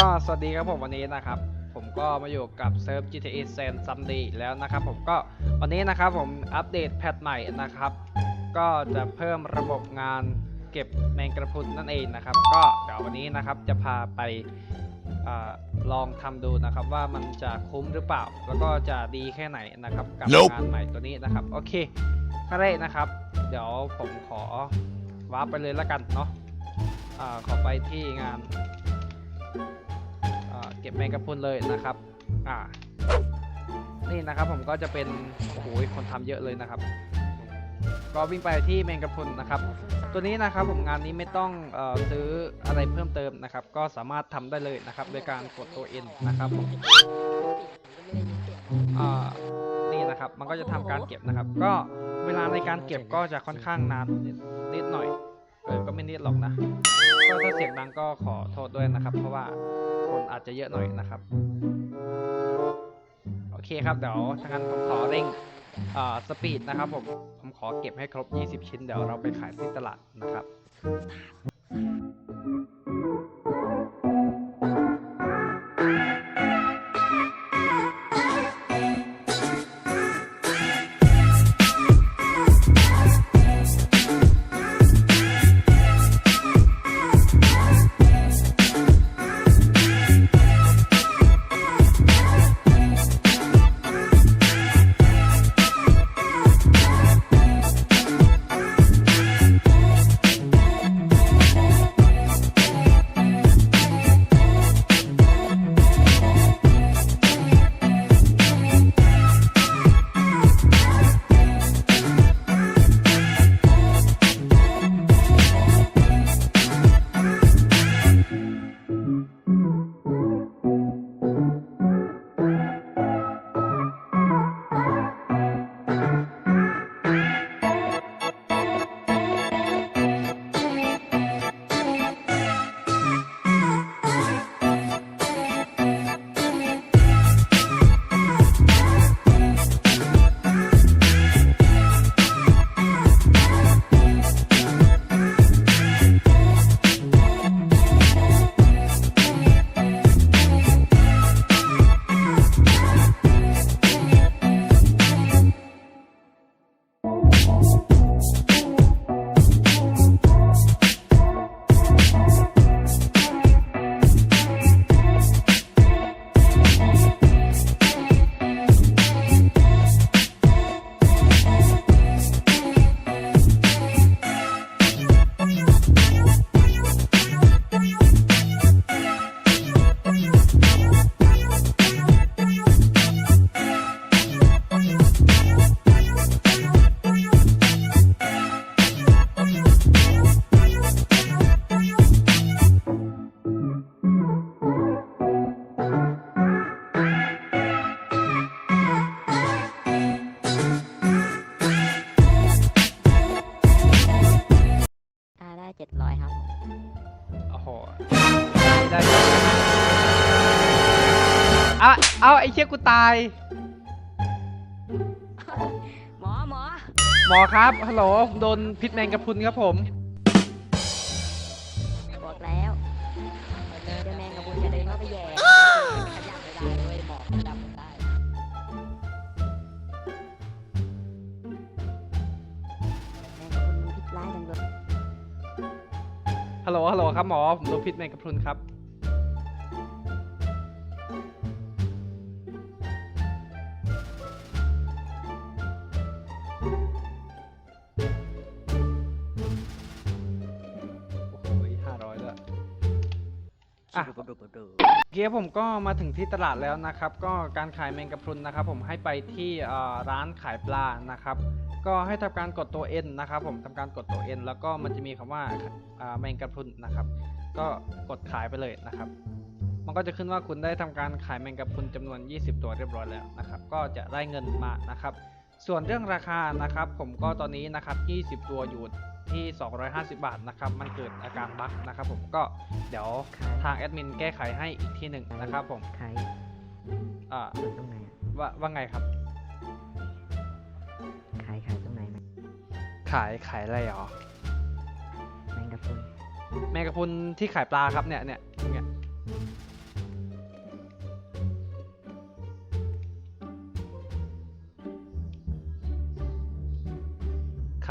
ก็สวัสดีครับผมวันนี้นะครับ ผมก็มาอยู่กับเซิร์ฟ GTA San Sunday แล้วนะครับผมก็วันนี้นะครับผมอัปเดตแพทใหม่นะครับ ก็จะเพิ่มระบบงานเก็บแมงกระพรุนนั่นเองนะครับ ก็เดี๋ยววันนี้นะครับจะพาไปอาลองทำดูนะครับว่ามันจะคุ้มหรือเปล่า แล้วก็จะดีแค่ไหนนะครับกับ Nope งานใหม่ตัวนี้นะครับโอเคก็ได้นะครับ เดี๋ยวผมขอวาร์ปไปเลยละกันเนาะอ่าขอไปที่งานอ่า เก็บแมงกะพรุนเลยนะครับ อ่า นี่นะครับผมก็จะเป็นโอ้โหคนทำเยอะเลยนะครับ ก็วิ่งไปที่แมงกะพรุนนะครับ ตัวนี้นะครับผมงานนี้ไม่ต้องออซื้ออะไรเพิ่มเติมนะครับ ก็สามารถทำได้เลยนะครับ โดยการกดตัว N นะครับผมนี่นะครับมันก็จะทำการเก็บนะครับ ก็เวลาในการเก็บก็จะค่อนข้างนานนิดหน่อย เออก็ไม่นิดหรอกนะก็ถ้าเสียงดังก็ขอโทษด้วยนะครับ เพราะว่าคนอาจจะเยอะหน่อยนะครับ โอเคครับเดี๋ยวถ้างั้นผมขอเร่งอ่าสปีดนะครับผมผมขอเก็บให้ครบ 20 ชิ้นเดี๋ยวเราไปขายที่ตลาดนะครับ เอาเอาไอ้เชี่ยกูตาย หมอหมอหมอครับ ฮัลโหลผมโดนพิษแมงกะพรุนครับผม บอกแล้วเจอแมงกะพรุนจะเดินเข้าไปแย่ขยับไม่ได้เลยหมอขยับไม่ได้แมงกะพรุนมีพิษร้ายจังเลยฮัลโหล ฮัลโหลครับหมอ ผมโดนพิษแมงกะพรุนครับ อะโอเคครับผมก็มาถึงที่ตลาดแล้วนะครับ ก็การขายแมงกะพรุนนะครับ ผมให้ไปที่ร้านขายปลานะครับ ก็ให้ทำการกดตัว N นะครับ ผมทำการกดตัว N แล้วก็มันจะมีคำว่าอ่าแมงกะพรุนนะครับ ก็กดขายไปเลยนะครับ มันก็จะขึ้นว่าคุณได้ทำการขายแมงกะพรุนจำนวน 20 ตัวเรียบร้อยแล้วนะครับ ก็จะได้เงินมานะครับ ส่วนเรื่องราคานะครับ ผมก็ตอนนี้นะครับ 20 ตัวอยู่ ที่ 250 บาทนะครับ มันเกิดอาการบั๊กนะครับผมก็เดี๋ยวทางแอดมินแก้ไขให้อีกที่หนึ่งนะครับผมใครอ่าตรงไหนว่าว่าไงครับ ขายขายตรงไหนไหมขายขายอะไรหรอแมงกะพรุนแมงกะพรุนที่ขายปลาครับเนี่ยเนี่ยเนี่ย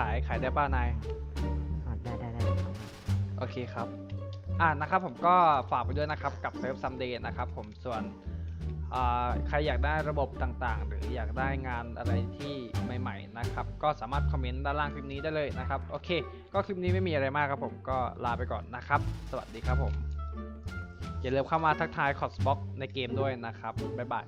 ายขายได้ป้านายอ่าได้ได้ได้ครับโอเคครับ อ่านะครับผมก็ฝากไปด้วยนะครับกับเซิร์ฟซัมเดย์นะครับผมส่วนอ่าใครอยากได้ระบบต่างๆ หรืออยากได้งานอะไรที่ใหม่ๆนะครับ ก็สามารถคอมเมนต์ด้านล่างคลิปนี้ได้เลยนะครับ โอเค ก็คลิปนี้ไม่มีอะไรมากครับผมก็ลาไปก่อนนะครับ สวัสดีครับผม อย่าลืมเข้ามาทักทายคอร์สบ็อกในเกมด้วยนะครับ บ๊ายบาย